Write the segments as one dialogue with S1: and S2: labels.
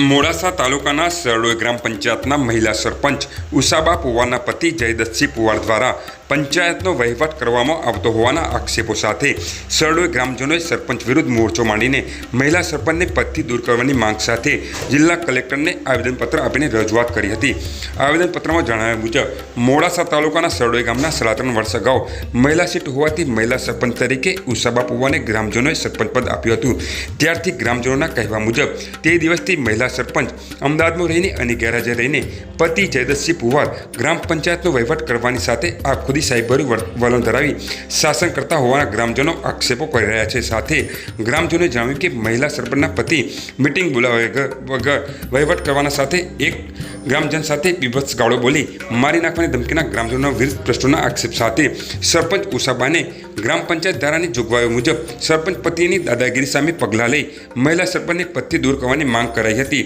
S1: મોડાસા તાલુકાના સરડોઈ ગ્રામ પંચાયતના મહિલા સરપંચ ઉષાબા પુવારના પતિ જયદત્તસિંહ પુવાર દ્વારા પંચાયતનો વહીવટ કરવામાં આવતો હોવાના આક્ષેપો સાથે સરડોઈ ગ્રામજનોએ સરપંચ વિરુદ્ધ મોરચો માંડીને મહિલા સરપંચને પદથી દૂર કરવાની માંગ સાથે જિલ્લા કલેક્ટરને આવેદનપત્ર આપીને રજૂઆત કરી હતી. આવેદનપત્રમાં જણાવ્યા મુજબ, મોડાસા તાલુકાના સરડોઈ ગામના સાડા વર્ષ અગાઉ મહિલા સીટ હોવાથી મહિલા સરપંચ તરીકે ઉષાબા પુવાને ગ્રામજનોએ સરપંચ પદ આપ્યું હતું. ત્યારથી ગ્રામજનોના કહેવા મુજબ, તે દિવસથી મહિલા સરપંચ અમદાવાદમાં રહીને અને ગેરહાજર રહીને પતિ જયદત્તસિંહ પુવાર ગ્રામ પંચાયતનો વહીવટ કરવાની સાથે આ ખુદી સાહેબભર્યું વર- વલણ ધરાવી શાસન કરતા હોવાના ગ્રામજનો આક્ષેપો કરી રહ્યા છે. સાથે ગ્રામજનોએ જણાવ્યું કે મહિલા સરપંચના પતિ મિટિંગ બોલાવ્યા વગર વહીવટ કરવાના સાથે એક ગ્રામજન સાથે બીભત્સ ગાળો બોલી મારી નાખવાની ધમકીના ગ્રામજનોના વિરુદ્ધ પ્રશ્નોના આક્ષેપ સાથે સરપંચ ઉષાબાને ગ્રામ પંચાયત ધારાની જોગવાઈઓ મુજબ સરપંચ પતિની દાદાગીરી સામે પગલાં લઈ મહિલા સરપંચને પદથી દૂર કરવાની માંગ કરાઈ હતી.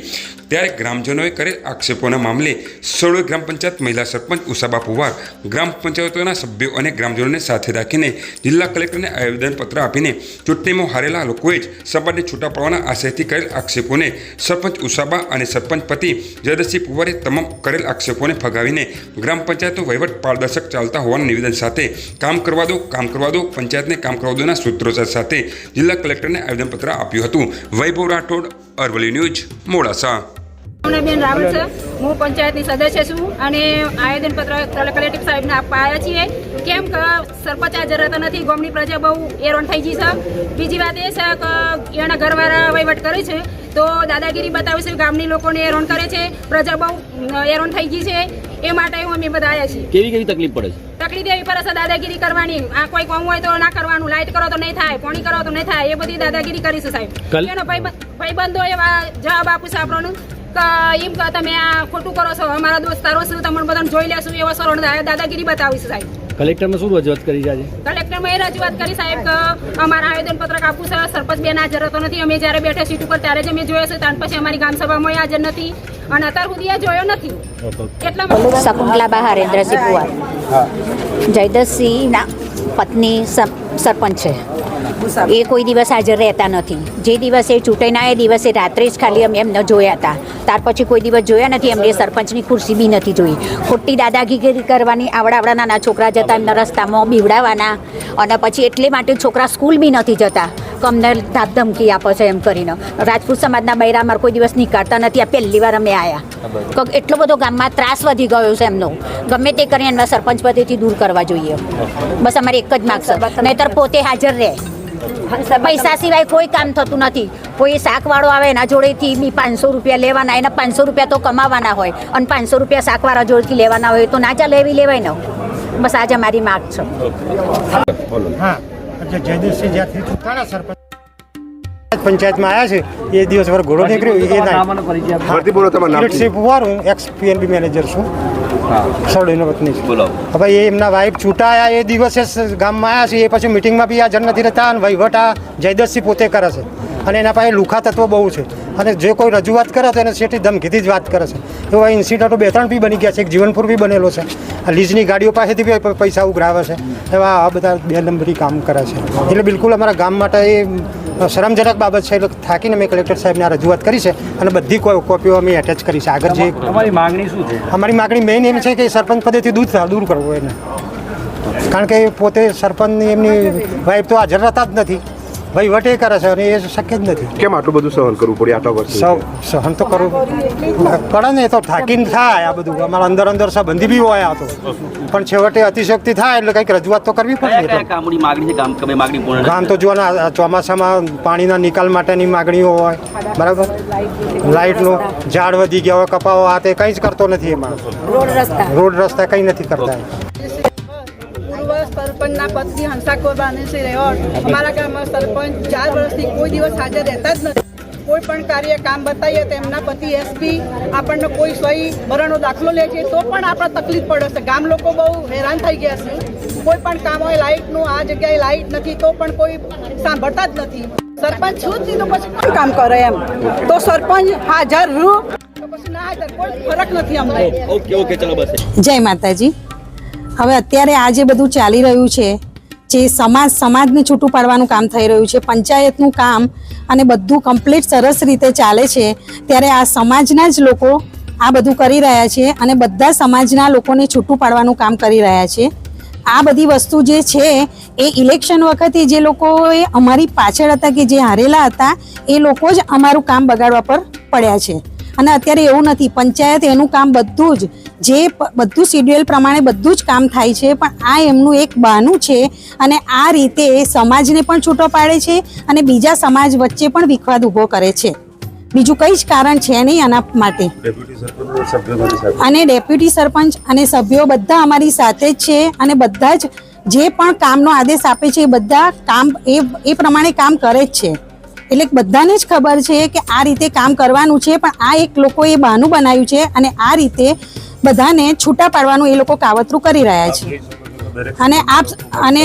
S1: ત્યારે ગ્રામજનોએ કરેલ આક્ષેપોના મામલે સરોઈ ગ્રામ પંચાયત મહિલા સરપંચ ઉષાબા પુવાર, ગ્રામ પંચાયતોના સભ્યો અને ગ્રામજનોને સાથે રાખીને જિલ્લા કલેક્ટરને આવેદનપત્ર આપીને ચૂંટણીમાં હારેલા લોકોએ જ સભાને છૂટા પાડવાના આશયથી કરેલ આક્ષેપોને સરપંચ ઉષાબા અને સરપંચ પતિ જયદસિંહ પુવારે તમામ કરેલ આક્ષેપોને ફગાવીને ગ્રામ પંચાયતો વહીવટ પારદર્શક ચાલતા હોવાના નિવેદન સાથે કામ કરવા દો, કામ કરવા દો પંચાયતને કામ કરવા દોના સૂત્રોચ્ચાર સાથે જિલ્લા કલેક્ટરને આવેદનપત્ર આપ્યું હતું. વૈભવ રાઠોડ અરવલ્લી ન્યૂઝ મોડાસા.
S2: બેન રાવલ છે. હું પંચાયતની સદસ્ય છું અને આવેદનપત્ર કલેક્ટર સાહેબને આપવા આવ્યા છીએ. કેમ કે સરપંચ હાજર રહેતા નથી ગામની પ્રજા બહુ હેરાન થઈ ગઈ છે. બીજી વાત એ છે કે એના ઘરવાળા વહીવટ કરે છે તો દાદાગીરી બતાવે છે ગામની લોકોને હેરાન કરે છે. પ્રજા બહુ હેરાન થઈ ગઈ છે. એ માટે અમે બધા આવ્યા છીએ.
S3: કેવી કેવી તકલીફ પડે છે?
S2: તકલીફ દેવી છે દાદાગીરી કરવાની. આ કોઈ કામ હોય તો ના કરવાનું. લાઈટ કરો તો નહીં થાય પાણી કરો તો નહીં થાય. એ બધી દાદાગીરી કરી છે સાહેબ એનો ભાઈબંધો એવા જવાબ આપું છે આપણોનું એમ કે તમે આ ખોટું કરો છો. અમારા દોસ્તારો છે તમને બધાને જોઈ લેશું. એવો સરળ દાદાગીરી બતાવી છે સાહેબ.
S3: કલેક્ટરમાં શું રજૂઆત કરી આજે?
S2: કલેક્ટરમાં એ રજૂઆત કરી સાહેબ કે અમારા આવેદન પત્રક આપવું છે સરપંચ બેન હાજર હતો નથી. અમે જ્યારે બેઠા સીટ ઉપર ત્યારે જ અમે જોયો છે. ત્યાર પછી અમારી ગામ સભામાં હાજર નથી. અને અત્યાર સુધી જોયો નથી. એટલા માટે
S4: શકુંતલાબા હરેન્દ્રસિંહ કુવાર. જયદસિંહના પત્ની સર- સરપંચ છે. એ કોઈ દિવસ હાજર રહેતા નથી. જે દિવસે ચૂંટાઈના એ દિવસે રાત્રે જ ખાલી અમે એમને જોયા હતા. ત્યાર પછી કોઈ દિવસ જોયા નથી એમને સરપંચની ખુરશી બી નથી જોઈ. ખોટી દાદાગીરી કરવાની આવડાવડા આવડા નાના છોકરા જતા એમના રસ્તામાં બીવડાવવાના અને પછી એટલે માટે છોકરા સ્કૂલ બી નથી જતા. અમને ધમકી આપે છે એમ કરીને. રાજપૂત સમાજના બૈરા અમારે કોઈ દિવસ નીકળતા નથી. આ પહેલી વાર અમે આવ્યા કે એટલો બધો ગામમાં ત્રાસ વધી ગયો છે એમનો. ગમે તે કરીને એમના સરપંચ પદેથી દૂર કરવા જોઈએ. બસ અમારી એક જ માગ છે. નહીતર પોતે હાજર રહે. પૈસા સિવાય કોઈ કામ થતું નથી. કોઈ શાકવાળો આવે એના જોડેથી બી પાંચસો રૂપિયા લેવાના, એના પાંચસો રૂપિયા તો કમાવાના હોય. અને પાંચસો રૂપિયા શાકવાળા જોડેથી લેવાના હોય તો ના ચાલે એવી લેવાય ને. બસ આજે મારી માગ છે.
S5: હા જયદેવસિંહ જ્યાંથી સરપંચ પંચાયતમાં આવ્યા છે એ દિવસ વર ઘોડો નીકળ્યો એ ના.
S6: ફરીથી બોલો તમારું નામ
S5: કિરીટસિંહ પુવાર હું એક્સ પીએનબી મેનેજર છું. સરોડીનો પત્ની છું.
S3: બોલો
S5: હવે એ એમના વાઇફ છૂટાયા એ દિવસે ગામમાં આવ્યા છે એ પછી મિટિંગમાં બી હાજર નથી રહેતા અને વહીવટ આ જયદતસિંહ પોતે કરે છે. અને એના પાસે લુખા તત્વો બહુ છે. અને જે કોઈ રજૂઆત કરે તો એને સેટી ધમકીથી જ વાત કરે છે. એવા ઇન્સિડન્ટો બે ત્રણ બી બની ગયા છે એક જીવનપુર બી બનેલો છે. આ લીઝની ગાડીઓ પાસેથી બી પૈસા ઉઘરાવે છે. એવા આ બધા બે નંબરી કામ કરે છે. એટલે બિલકુલ અમારા ગામ માટે એ શરમજનક બાબત છે. એટલે થાકીને મેં કલેક્ટર સાહેબને આ રજૂઆત કરી છે અને બધી કોપીઓ અમે એટેચ કરી છે. આગળ જે
S3: અમારી માગણી શું છે?
S5: અમારી માગણી મેઇન એમ છે કે સરપંચ પદેથી દૂર દૂર કરવું એને. કારણ કે પોતે સરપંચની એમની વાઈફ તો હાજર રહેતા જ નથી. વહીવટ એ કરે છે અને એ શક્ય જ નથી.
S6: કેમ આટલું બધું સહન કરવું પડે આટલા વર્ષ?
S5: સૌ સહન તો કરવું પડે. ને એ તો થાકીને થાય આ બધું. અમારા અંદર અંદર સંબંધી બી હોય આ તો. પણ છેવટે અતિશક્તિ થાય એટલે કંઈક રજૂઆત તો કરવી પડે
S3: ગામ
S5: તો જો ચોમાસામાં પાણીના નિકાલ માટેની માગણીઓ હોય. બરાબર? લાઇટનું ઝાડ વધી ગયા હોય કપાવો આ તે કંઈ જ કરતો નથી એમાં. રોડ રસ્તા કંઈ નથી કરતા.
S7: સરપંચના પત્ની હંસા કોરબાની રેવડ અમારા ગામમાં સરપંચ ચાર વર્ષથી કોઈ દિવસ હાજર રહેતા જ નથી. કોઈ પણ કાર્ય કામ બતાવીએ તો એમના પતિ એસપી આપણને કોઈ સહી ભરણનો દાખલો લે છે તો પણ આપણે તકલીફ પડે છે. ગામ લોકો બહુ હેરાન થઈ ગયા છે. કોઈ પણ કામ હોય લાઇટનું આ જગ્યાએ લાઇટ નથી તો પણ કોઈ સાંભળતા જ નથી. સરપંચ છું જ નહીં તો પછી કોણ કામ કરે એમ? તો સરપંચ હાજર રૂ તો પછી ના હાજર. કોઈ ફરક નથી અમને.
S3: ઓકે ઓકે ચલો બસ.
S8: જય માતાજી. હવે અત્યારે આ જે બધું ચાલી રહ્યું છે, જે સમાજ, સમાજને છૂટું પાડવાનું કામ થઈ રહ્યું છે, પંચાયતનું કામ અને બધું કમ્પ્લીટ સરસ રીતે ચાલે છે, ત્યારે આ સમાજના જ લોકો આ બધું કરી રહ્યા છે અને બધા સમાજના લોકોને છૂટું પાડવાનું કામ કરી રહ્યા છે. આ બધી વસ્તુ જે છે, એ ઇલેક્શન વખતે જે લોકોએ અમારી પાછળ હતા કે જે હારેલા હતા, એ લોકો જ અમારું કામ બગાડવા પર પડ્યા છે. અને અત્યારે એવું નથી, પંચાયત એનું કામ બધું જ જે બધું શિડ્યુઅલ પ્રમાણે બધું જ કામ થાય છે પણ આ એમનું એક બહાનું છે અને આ રીતે સમાજને પણ છૂટો પાડે છે અને બીજા સમાજ વચ્ચે પણ વિખવાદ ઊભો કરે છે. બીજું કંઈ જ કારણ છે નહીં આના માટે. અને ડેપ્યુટી સરપંચ અને સભ્યો બધા અમારી સાથે જ છે અને બધા જ જે પણ કામનો આદેશ આપે છે એ બધા કામ એ એ પ્રમાણે કામ કરે જ છે. એટલે બધાને જ ખબર છે કે આ રીતે કામ કરવાનું છે પણ આ એક લોકોએ બહાનું બનાવ્યું છે અને આ રીતે બધાને છૂટા પાડવાનું એ લોકો કાવતરું કરી રહ્યા છે. અને આપ અને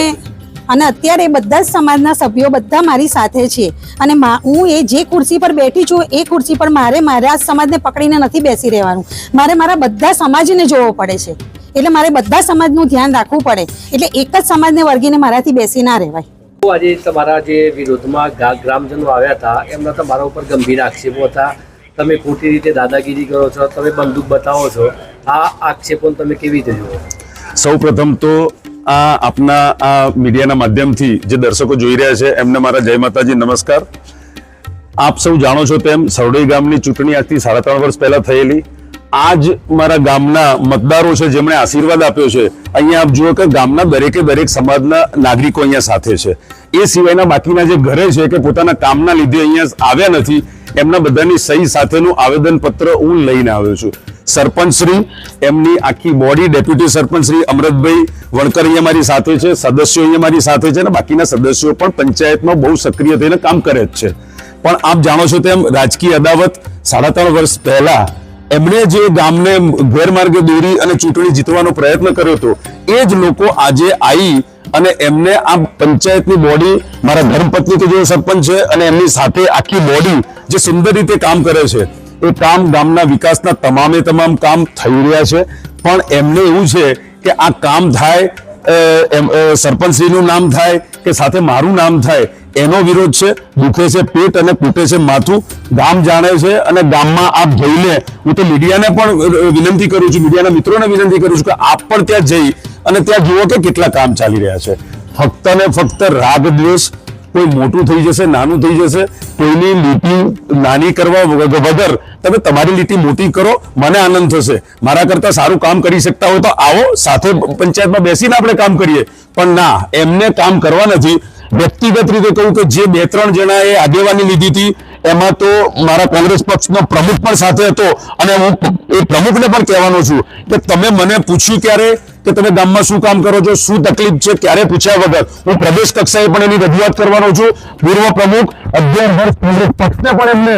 S8: અને અત્યારે બધા જ સમાજના સભ્યો બધા મારી સાથે છે. અને હું એ જે ખુરશી પર બેઠી છું, એ ખુરશી પર મારે મારા સમાજને પકડીને નથી બેસી રહેવાનું. મારે મારા બધા સમાજને જોવો પડે છે. એટલે મારે બધા સમાજનું ધ્યાન રાખવું પડે. એટલે એક જ સમાજને વર્ગીને મારાથી બેસી ના રહેવાય.
S3: આજે તમારા જે વિરોધમાં ગ્રામજનો આવ્યા હતા, એમના તમારા ઉપર ગંભીર આક્ષેપો હતા. તમે ખોટી રીતે દાદાગીરી કરો છો, તમે બંદૂક બતાવો છો. આ આક્ષેપો તમે કેવી રીતે જુઓ
S9: સૌ પ્રથમ તો આ આપના આ મીડિયાના માધ્યમથી જે દર્શકો જોઈ રહ્યા છે, એમને મારા જય માતાજી, નમસ્કાર. આપ સૌ જાણો છો તેમ સરડોઈ ગામની ચૂંટણી આજથી સાડા ત્રણ વર્ષ પહેલા થયેલી. આજ મારા ગામના મતદારો છે, જેમણે આશીર્વાદ આપ્યો છે, અહીંયા આપ જુઓ કે ગામના દરેકે દરેક સમાજના નાગરિકો અહીંયા સાથે છે. એ સિવાયના બાકીના જે ઘરે છે કે પોતાના કામના લીધે અહીંયા આવ્યા નથી, એમના બધાની સહી સાથેનું આવેદન પત્ર હું લઈને આવ્યો છું. સરપંચશ્રી, એમની આખી બોડી ડેપ્યુટી સરપંચશ્રી શ્રી અમરતભાઈ વણકર અહીંયા મારી સાથે છે, સદસ્યો અહીંયા મારી સાથે છે અને બાકીના સદસ્યો પણ પંચાયતમાં બહુ સક્રિય થઈને કામ કરે જ છે. પણ આપ જાણો છો તેમ રાજકીય અદાવત સાડા ત્રણ વર્ષ પહેલા એમણે જે ગામને ગેરમાર્ગે દોરી અને ચૂંટણી જીતવાનો પ્રયત્ન કર્યો હતો, એ જ લોકો આજે આવી અને એમને આ પંચાયતની બોડી, મારા ધર્મપત્ની કે જે સરપંચ છે, અને એમની સાથે આખી બોડી જે સુંદર રીતે કામ કરે છે, એ કામ ગામના વિકાસના તમામે તમામ કામ થઈ રહ્યા છે. પણ એમને એવું છે કે આ કામ થાય સરપંચશ્રીનું નામ થાય, કે સાથે મારું નામ થાય એનો વિરોધ છે, દુખે છે પેટ અને કૂટે છે માથું. ગામ જાણે છે અને ગામમાં આપ જઈને હું તો મીડિયાને પણ વિનંતી કરું છું, મીડિયાના મિત્રોને વિનંતી કરું છું કે આપ પણ ત્યાં જઈ અને ત્યાં જુઓ કે કેટલા કામ ચાલી રહ્યા છે. ફક્ત ને ફક્ત રાગ દ્વેષ કોઈ મોટું થઈ જશે, નાનું થઈ જશે, કોઈની લીટી નાની કરવા વગ- વગર તમે તમારી લીટી મોટી કરો, મને આનંદ થશે. મારા કરતા સારું કામ કરી શકતા હો તો આવો, સાથે પંચાયતમાં બેસીને આપણે કામ કરીએ. પણ ના, એમને કામ કરવા નથી. વ્યક્તિગત રીતે કહું કે જે બે ત્રણ જણાએ આગેવાની લીધી હતી, એમાં તો મારા કોંગ્રેસ પક્ષનો પ્રમુખ પણ સાથે હતો અને હું એ પ્રમુખને પણ કહેવાનો છું કે તમે મને પૂછ્યું ત્યારે કે તમે ગામમાં શું કામ કરો છો, શું તકલીફ છે, ક્યારે પૂછ્યા વગર? હું પ્રદેશ કક્ષાએ પણ એની રજૂઆત કરવાનો છું. પૂર્વ પ્રમુખ વર્ષ કોંગ્રેસ પક્ષને પણ એમને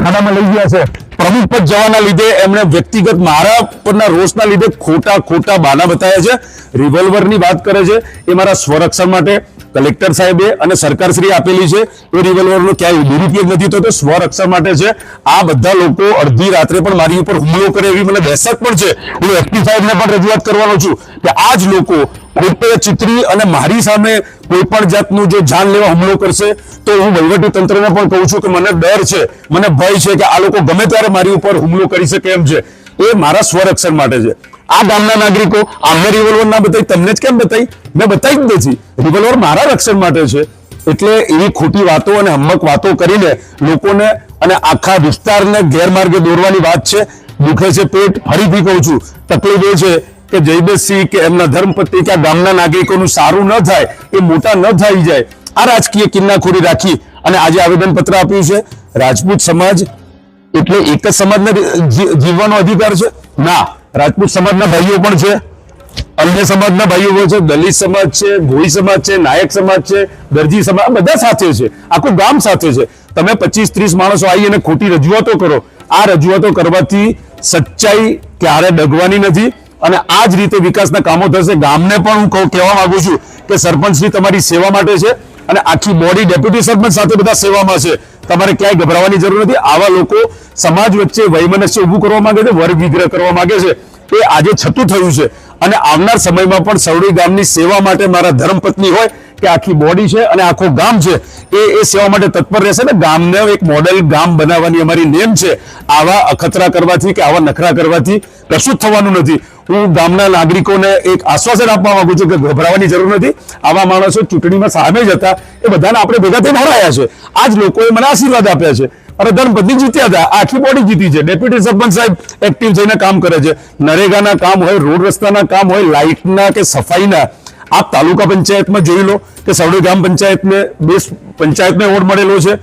S9: ખાનામાં લઈ ગયા છે. પ્રમુખ પદ જવાના લીધે એમણે વ્યક્તિગત મારા પરના રોષના લીધે ખોટા ખોટા બાના બતાવ્યા છે. રિવોલ્વરની વાત કરે છે. એ મારા સ્વરક્ષણ માટે કલેક્ટર સાહેબે અને સરકારશ્રી આપેલી છે, એ રિવોલ્વરનો ક્યાંય દુરુપયોગ નથી થતો. સ્વરક્ષણ માટે છે, આ બધા લોકો અડધી રાત્રે પણ મારી ઉપર હુમલો કરે એવી મને દહેશત પણ છે. હું એસપી સાહેબને પણ રજૂઆત કરવાનો છું કે આ જ લોકો ખોટે ચિત્રી અને મારી સામે કોઈ પણ જાતનું જો જાન લેવા હુમલો કરશે, તો હું વહીવટી તંત્રને પણ કહું છું કે મને ડર છે, મને ભય છે કે આ લોકો ગમે ત્યારે મારી ઉપર હુમલો કરી શકે એમ છે. એ મારા સ્વરક્ષણ માટે છે. આ ગામના નાગરિકો, આમને રિવોલ્વર ના બતાવી, તમને જ કેમ બતાવી? મેં બતાવી જ નથી. રિવોલ્વર મારા રક્ષણ માટે છે. એટલે એવી ખોટી વાતો અને હમ્મક વાતો કરીને લોકોને અને આખા વિસ્તારને ગેરમાર્ગે દોરવાની વાત છે. દુખે છે પેટ. ફરીથી કહું છું, તકલીફ એ છે કે જયદેશસિંહ કે એમના ધર્મપત્ની કે આ ગામના નાગરિકોનું સારું ન થાય, એ મોટા ન થઈ જાય. આ રાજકીય કિન્નાખોરી રાખી અને આજે આવેદનપત્ર આપ્યું છે. રાજપૂત સમાજ એટલે એક જ સમાજને જીવવાનો અધિકાર છે? ના. રાજપૂત સમાજના ભાઈઓ પણ છે, અન્ય સમાજના ભાઈઓ છે, દલિત સમાજ છે, ભોઈ સમાજ છે, નાયક સમાજ છે, દરજી સમાજ બધા સાથે છે, આખું ગામ સાથે છે. તમે પચીસ ત્રીસ માણસો આવી અને ખોટી રજૂઆતો કરો, આ રજૂઆતો કરવાથી સચ્ચાઈ ક્યારે ડગવાની નથી અને આ જ રીતે વિકાસના કામો થશે. ગામને પણ હું કહું, કહેવા માંગુ છું કે સરપંચની તમારી સેવા માટે છે અને આખી બોડી ડેપ્યુટી સરપંચ સાથે બધા સેવામાં છે. તમારે ક્યાંય ગભરાવાની જરૂર નથી. આવા લોકો સમાજ વચ્ચે વૈમનસ્ય ઊભું કરવા માંગે છે વર્ગ વિગ્રહ કરવા માંગે છે. એ આજે છતું થયું છે. અને આવનાર સમયમાં પણ સવડી ગામની સેવા માટે મારા ધર્મપત્ની હોય કે આખી બોડી છે અને આખો ગામ છે, એ એ સેવા માટે તત્પર રહેશે ને? ગામને એક મોડેલ ગામ બનાવવાની અમારી નેમ છે. આવા અખતરા કરવાથી કે આવા નખરા કરવાથી કશું જ થવાનું નથી. હું ગામના નાગરિકોને એક આશ્વાસન આપવા માંગુ છું કે ગભરાવાની જરૂર નથી. આવા માણસો ચૂંટણીમાં સામે જ હતા. એ બધાને આપણે ભેગા થઈને હરાયા છે. આ જ લોકોએ મને આશીર્વાદ આપ્યા છે. અને ધર્મપત્ની જીત્યા હતા. આખી બોડી જીતી છે. ડેપ્યુટી સરપંચ સાહેબ એક્ટિવ થઈને કામ કરે છે. નરેગાના કામ હોય, રોડ રસ્તાના કામ હોય, લાઇટના કે સફાઈના આપ તાલુકા પંચાયતમાં જોઈ લો કે સવડી ગ્રામ પંચાયતને બેસ્ટ પંચાયતને એવોર્ડ મળેલો છે.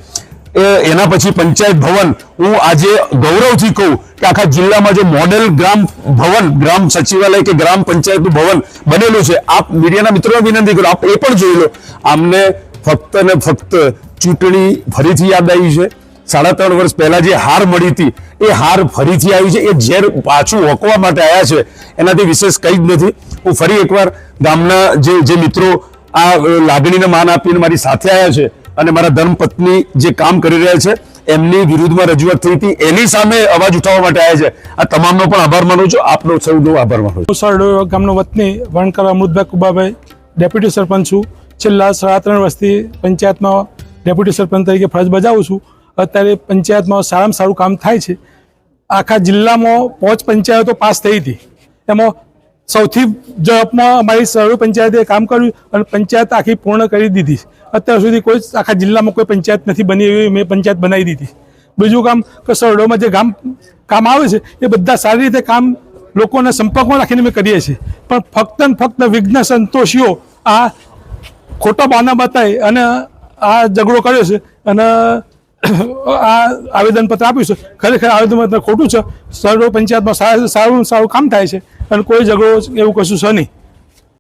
S9: એના પછી પંચાયત ભવન. હું આજે ગૌરવથી કહું કે આખા જિલ્લામાં જે મોડેલ ગ્રામ ભવન, ગ્રામ સચિવાલય કે ગ્રામ પંચાયતનું ભવન બનેલું છે, આપ મીડિયાના મિત્રોને વિનંતી કરો, આપ એ પણ જોઈ લો. આમને ફક્ત ને ફક્ત ચૂંટણી ફરીથી યાદ આવી છે. સાડા ત્રણ વર્ષ પહેલા જે હાર મળી હતી, એ હાર ફરીથી આવી છે. એ ઝેર પાછું ઓકવા માટે આવ્યા છે. એનાથી વિશેષ કંઈ જ નથી. હું ફરી એકવાર ગામના જે જે મિત્રો આ લાગણીને માન આપીને મારી સાથે આવ્યા છે અને મારા ધર્મપત્ની જે કામ કરી રહ્યા છે, એમની વિરુદ્ધમાં રજૂઆત થઈ હતી. એની સામે અવાજ ઉઠાવવા માટે આવ્યા છે. આ તમામનો પણ આભાર માનું છું. આપનો સૌનો આભાર માનું છું.
S10: સરડો ગામનો વતની વણકર અમૃતભાઈ કુબાભાઈ, ડેપ્યુટી સરપંચ છું. છેલ્લા સાડા ત્રણ વર્ષથી પંચાયતમાં ડેપ્યુટી સરપંચ તરીકે ફરજ બજાવું છું. અત્યારે પંચાયતમાં સારામાં સારું કામ થાય છે. આખા જિલ્લામાં પાંચ પંચાયતો પાસ થઈ હતી. એમાં સૌથી ઝડપમાં અમારી સરળ પંચાયતે કામ કર્યું અને પંચાયત આખી પૂર્ણ કરી દીધી. અત્યાર સુધી કોઈ આખા જિલ્લામાં કોઈ પંચાયત નથી બની એવી મેં પંચાયત બનાવી દીધી. બીજું કામ કે સરડોમાં જે ગામ, કામ આવે છે, એ બધા સારી રીતે કામ લોકોને સંપર્કમાં રાખીને અમે કરીએ છીએ. પણ ફક્ત ને ફક્ત વિઘ્ન સંતોષીઓ આ ખોટા બાના બતાવી અને આ ઝઘડો કર્યો છે અને આ આવેદનપત્ર આપ્યું છે. ખરેખર આવેદનપત્ર ખોટું છે. સર્વ પંચાયતમાં સારું સારું કામ થાય છે. અને કોઈ ઝઘડો એવું કશું છે નહીં.